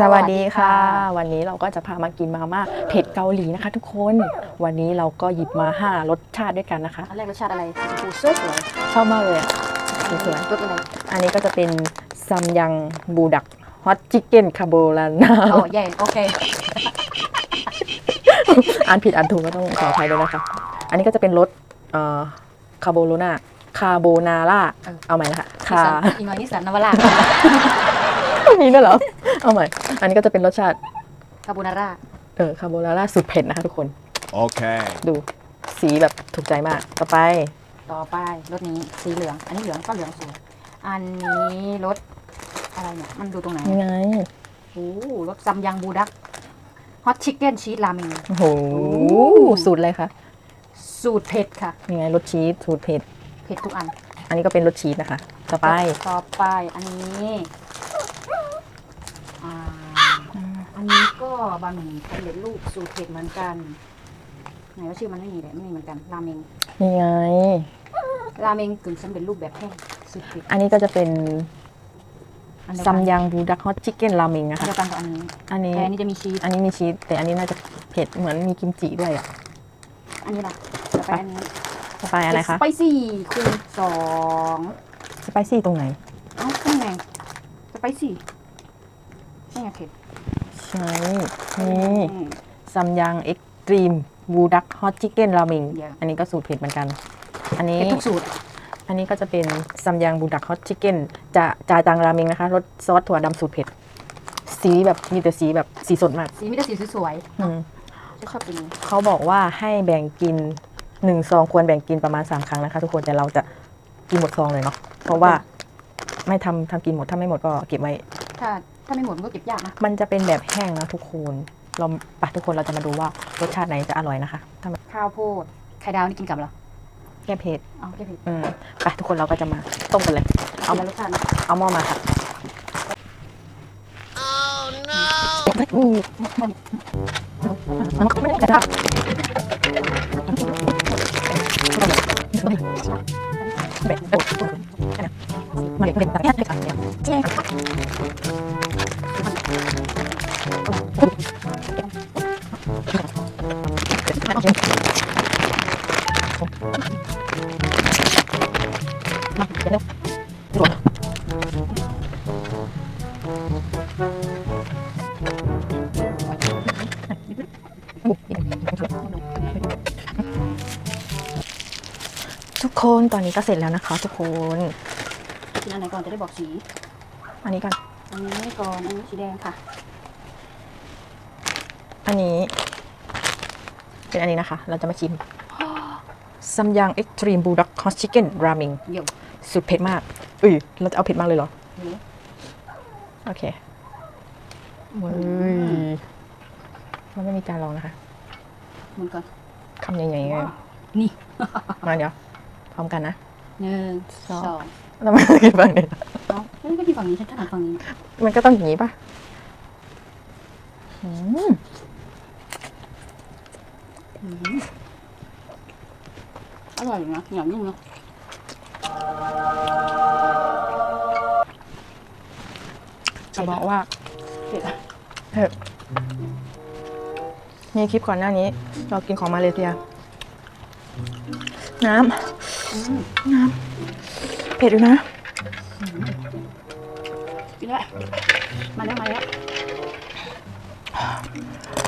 สวัสดีค่ะ วันนี้เราก็จะพามากินมาม่าเผ็ดเกาหลีนะคะ ทุกคน วันนี้เราก็หยิบมา 5 รสชาติด้วยกันนะคะอันแรกรสชาติอะไรปูเสื้อสวยชอบมากเลยอะสวยรสอะไรๆอันนี้ก็จะเป็นซัมยังบูดักฮอตชิคเก้นคาโบลาน่าอ๋อใหญ่โอเคอ่านผิดอ่านถูกก็ต้องขออภัยด้วยนะคะ อันนี้ก็จะเป็นรสเอ่อคาโบโลนาคาโบนาร่าเอาใหม่นะคะคาอีกหน่อยนี่สันนวรา มีด้วยเหรอ เอาใหม่ อันนี้ก็จะเป็นรสชาติ คาโบนาร่า เออ คาโบนาร่าสุดเผ็ดนะคะทุกคน Okay. ดูสีแบบถูกใจมาก ต่อไป ต่อไปรสนี้สีเหลือง อันนี้เหลืองก็เหลืองสวย อันนี้รสอะไรเนี่ย มันดูตรงไหนยังไง โอ้รสซัมยังบูดัก ฮอตชิคเก้นชีสราเมง โอ้โห สูตรอะไรคะ สูตรเผ็ดค่ะ ยังไงรสชีสสูตรเผ็ด เผ็ดทุกอัน อันนี้ก็เป็นรสชีสนะคะ ต่อไป ต่อไปอันนี้อ่าอันนี้ ก็บะหมี่สำเร็จรูปสูตรเผ็ดเหมือนกันไหนว่าชื่อมันไม่มีเลยไม่มีเหมือนกันราเมงยังไง ราเมงกึ่งสำเร็จรูปแบบแห้งสุดเผ็ดอันนี้ก็จะเป็นอันเดียวซักัมนยังบูดักฮอตชิคเก้นราเมงนะอันคะ เดียวกันกับอันนี้อันนี้ แต่อันนี้จะมีชีสอันนี้มีชีสแต่อันนี้น่าจะเผ็ดเหมือนมีกิมจิด้วยอะอันนี้ล่ะต่อไปอันนี้ต่อไปอะไรคะสไปซี่คูณสองสไปซี่ตรงไหน เอ้าเป็นไงสไปซี่นี่ไงเผ็ด ใช่นี่ซัมยังเอ็กตรีมบูดักฮอตชิคเก้นราเมงอันนี้ก็สูตรเผ็ดเหมือนกัน อันนี้ เผ็ดทุกสูตร อันนี้ก็จะเป็นซัมยังบูดักฮอตชิคเก้นจะจาจังราเมงนะคะรสซอสถั่วดำสูตรเผ็ด สีแบบมีแต่สีแบบสีสดมากสีไม่ได้สีสวยอืมๆฉันชอบกินนี้เขาบอกว่าให้แบ่งกินหนึ่งซองควรแบ่งกินประมาณ 3 ครั้งนะคะ ทุกคนแต่เราจะกินหมดซองเลยเนาะเพราะว่าไม่ทำทำกินหมดถ้าไม่หมดก็เก็บไว้ถ้า ถ้าไม่หมดมันก็เก็บยากนะ มันจะเป็นแบบแห้งนะทุกคน เราไปทุกคนเราจะมาดูว่ารสชาติไหนจะอร่อยนะคะถ้ามันข้าวโพดไข่ดาวนี่กินกับเหรอแก้เผ็ดเอาแค่เผ็ดอืมไปทุกคนเราก็จะมาต้มกันเลย เอาเอาแล้วรสชาตินะเอาหม้อมาค่ะ oh no มันก็ไม่ได้กระทะมันเป็นแบบนี้เลยค่ะ ทุกคนตอนนี้ก็เสร็จแล้วนะคะ ทุกคน กินอันไหนก่อนจะได้บอกสี อันนี้กันอันนี้ก่อน อันนี้สีแดงค่ะ อันนี้ เป็นอันนี้นะคะ เราจะมาชิมซัมยังเอ็กตรีมบูด็อกฮอสชิคเก้นรามิงเดี๋ยวสุดเผ็ดมากอุ้ยเราจะเอาเผ็ดมากเลยเหรอ นี่โอเคเฮ้ยมันไม่มีการลองนะคะหมุนก่อนคำใหญ่ๆเลยนี่ มาเดี๋ยว พร้อมกันนะ หนึ่งสองสองแล้วมันกินฝั่งนี้เอ้าเฮ้ยก็กินฝั่งนี้ฉันถนัดฝั่งนี้ มันก็ต้องอย่างนี้ป่ะอืม อืมอ ร่อยอยู่นะเหนียวนุ่มเนาะจะบอกว่าเผ็ดอะเผ็ดมีคลิปก่อนหน้านี้ เรากินของมาเลเซีย น้อืมำน้ำเผ็ดอยู่นะกินแล้วมาแล้วมาแล้ว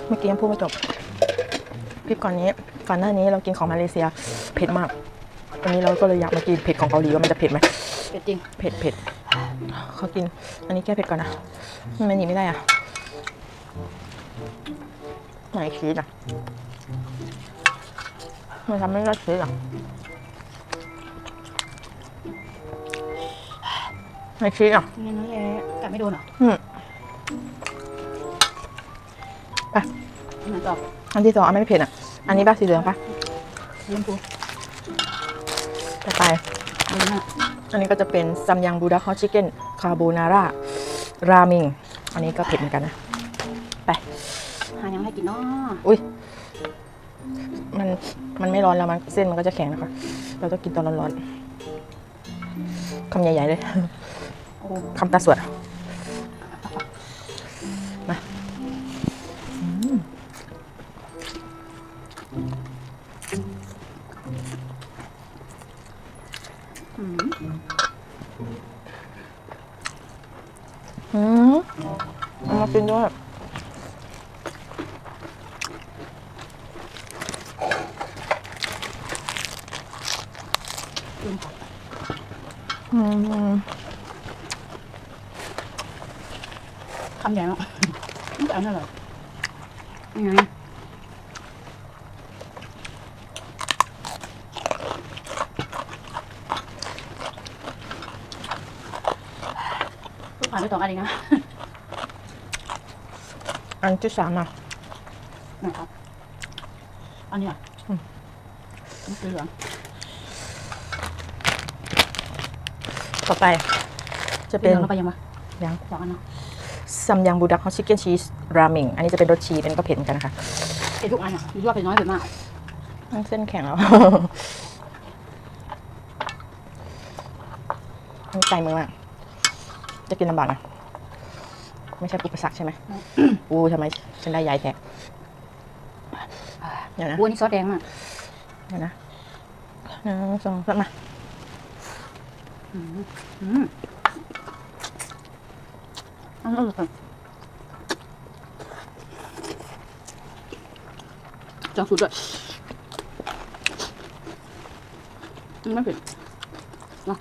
เมื่อกี้ยังพูดไม่จบคลิปก่อนนี้ ก่อนหน้านี้เรากินของมาเลเซียเผ็ดมากวันนี้เราก็เลยอยากมากินเผ็ดของเกาหลีว่ามันจะเผ็ดไหมเผ็ดจริง เผ็ดเผ็ดเขากิน อันนี้แก้เผ็ดก่อนนะ มันหนีไม่ได้อะ ไหนชีสอะมันทำไม่ได้ชีสอะไหนชีสอะงั้นนั่นแหละกัดไม่โดนเหรอ อืมไปอันไหนต่ออันที่สองอันไม่เผ็ดอะ อันนี้บ้าสีเหลืองปะเลี้ยงปู ต่อไปอันนี้น่ะอันนี้ก็จะเป็นซัมยังบูดาฮอตชิคเก้นคาโบนาร่ารามิงอันนี้ก็เผ็ดเหมือนกันนะ ไป หายังให้กินเนาะอุ้ยมันมันไม่ร้อนแล้วมันเส้นมันก็จะแข็งนะคะ เราต้องกินตอนร้อนๆคำใหญ่ๆเลยโอ้โหคำตาสวด คำใหญ่มากนี่แต่อันนั้นเหรอนี่ไงลูกผ่านไปสองอันเองนะอันที่สามอะไหนครับ อันนี้อะอืมนี่คือเหลือง ต่อไป จะเป็เป็นนแล้วไปยังวะยังสองอันเนาะซัมยังบูดักฮอตชิคเก้นชีสราเมงอันนี้จะเป็นรสชีสเป็นก็เผ็ดเหมือนกันนะคะเผ็ดทุกอันอะรู้ว่าเผ็ดน้อยเผ็ดมากเส้นแข็งแล้วมันไกลมือมากจะกินลำบากนะไม่ใช่อุปสรรคใช่ไหมอู้ทำไมฉันได้ยายแท้เดี๋ยวนะบัวนี่ซอสแดงมากเดี๋ยวนะหนึ่งสองสามมา อืมอืมอันอร่อยจองสูตรด้วยไม่เผ็ดเนาะ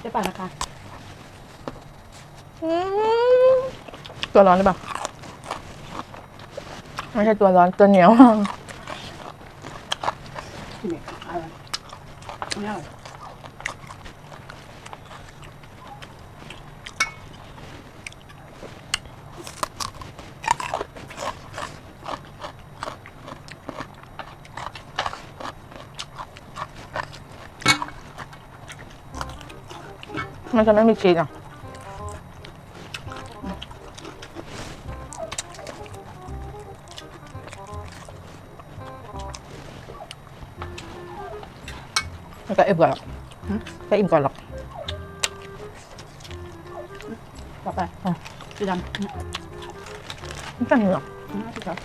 ได้ป่ะนะคะ ตัวร้อนหรือเปล่า ไม่ใช่ตัวร้อน ตัวเหนียวทำไมันจะไม่มีชีสอะ ก็อิ่มก่อนหรอกก็อิ่มก่อนหรอกต่อไปอะสีดำเนี่ยไม่ใช่หรอกอืมสีขาว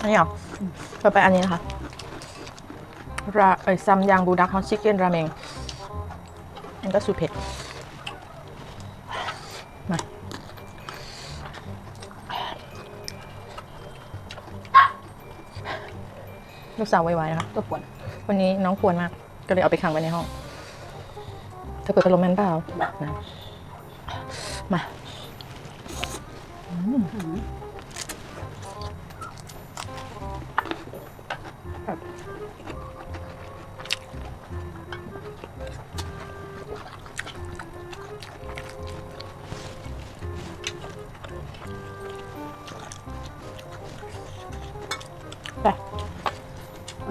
อันนี้เหรอต่อไปอันนี้นะคะราเอ้ยซัมยังบูดักฮอตชิคเก้นราเมงมันก็สูตรเผ็ด กสาวไวๆนะคะตัวป่วนวันนี้น้องควรมาก ก็เลยเอาไปขังไว้ในห้อง เธอเปิดพัดลมแม่นเปล่านะมา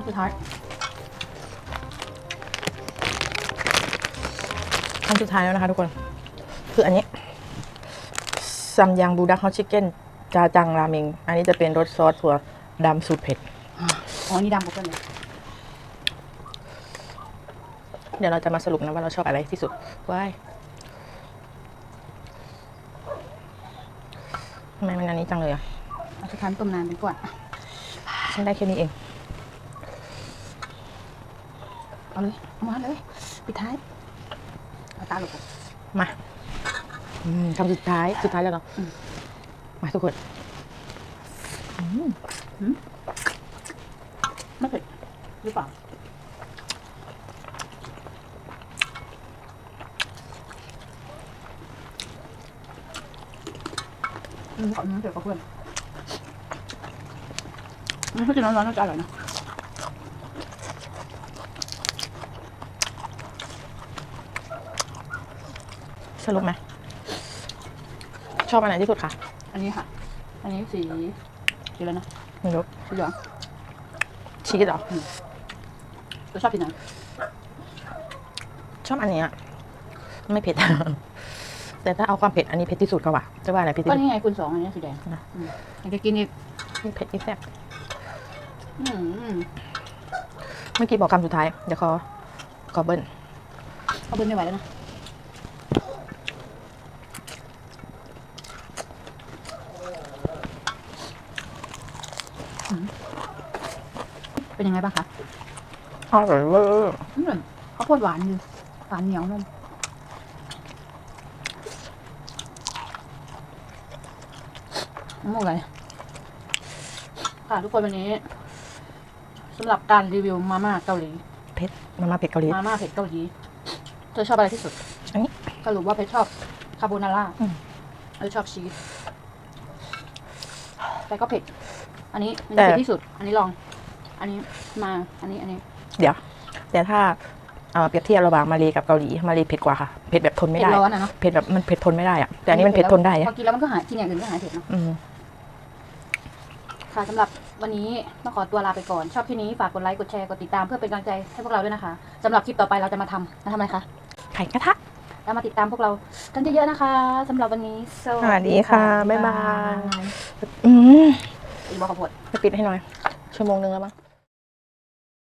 สุดท้ายอันสุดท้ายแล้วนะคะทุกคน คืออันนี้ซัมยังบูดักฮอตชิคเก้นจาจังราเมง อันนี้จะเป็นรสซอสถั่วดำสูตรเผ็ด อ๋อ นี่ดำกว่าเพื่อนเลยเดี๋ยวเราจะมาสรุปนะว่าเราชอบอะไรที่สุดว้ายทำไมมันอันนี้จังเลยอะอันสุดท้ายต้มนานเป็นก่อนฉันได้แค่นี้เอง เอาเลยเอามาเลยปิดท้ายเอาตาหลบก่อนมาอืมคำสุดท้ายสุดท้ายแล้วเนาะอืมมาทุกคนไม่เผ็ดหรือเปล่าอืมขอน้ำเผ็ดกับเพื่อนอืมถ้ากินร้อนๆน่าจะอร่อยนะ สรุปไหมชอบอันไหนที่สุดคะอันนี้ค่ะ อันนี้สีสีอะไรนะไม่รู้สีเหลืองชีสเหรอเราชอบกินไหนชอบอันนี้อะไม่เผ็ด แต่ถ้าเอาความเผ็ดอันนี้เผ็ดที่สุดก็ว่าจะว่าอะไรเผ็ดที่ก็สุดนี่ไงคุณสองอันนี้สีแดงนะอืมอยากจะกินอีกเผ็ดที่แซ่บอืมเมื่อกี้บอกคำสุดท้าย เดี๋ยวขอขอเบิ้ลเอาเบิ้ลไม่ไหวแล้วนะ เป็นยังไงบ้างคะอร่อยเวอร์อืมข้าวโพดหวานอยู่หวานเหนียวนุ่มน้ำมูกไหลค่ะทุกคนวันนี้สำหรับการรีวิวมาม่าเกาหลีเผ็ดมาม่าเผ็ดเกาหลีมาม่าเผ็ดเกาหลีเธอชอบอะไรที่สุดอันนี้สรุปว่าเพชรชอบคาโบนาร่าอืมเออชอบชีสแต่ก็เผ็ด อันนี้มันแต่เผ็ดที่สุด อันนี้ลอง อันนี้มา อันนี้อันนี้เดี๋ยว แต่ถ้าเอ่อเปรียบเทียบระหว่างมาเลกับเกาหลีมาเลเผ็ดกว่าค่ะเผ็ดแบบทนไม่เผ็ดได้ร้อนอะเนาะเผ็ดแบบมันเผ็ดทนไม่ได้อะแต่อันนี้มันเผ็ดทนได้พอะอกินแล้วมันก็หายกินอย่างอื่นก็หายเผ็ดเนาะอืม ค่ะสำหรับวันนี้ต้องขอตัวลาไปก่อน ชอบที่นี้ฝากกดไลค์กดแชร์กดติดตามเพื่อเป็นกำลังใจให้พวกเราด้วยนะคะสำหรับคลิปต่อไปเราจะมาทำมาทำอะไรคะไข่กระทะ แล้วมาติดตามพวกเรากันเยอะๆนะคะสำหรับวันนี้สวัสดีค่ะบ๊ายบาย อืม อีกบอกขอโทษไปปิดให้หน่อย ชั่วโมงนึงแล้วมั้ง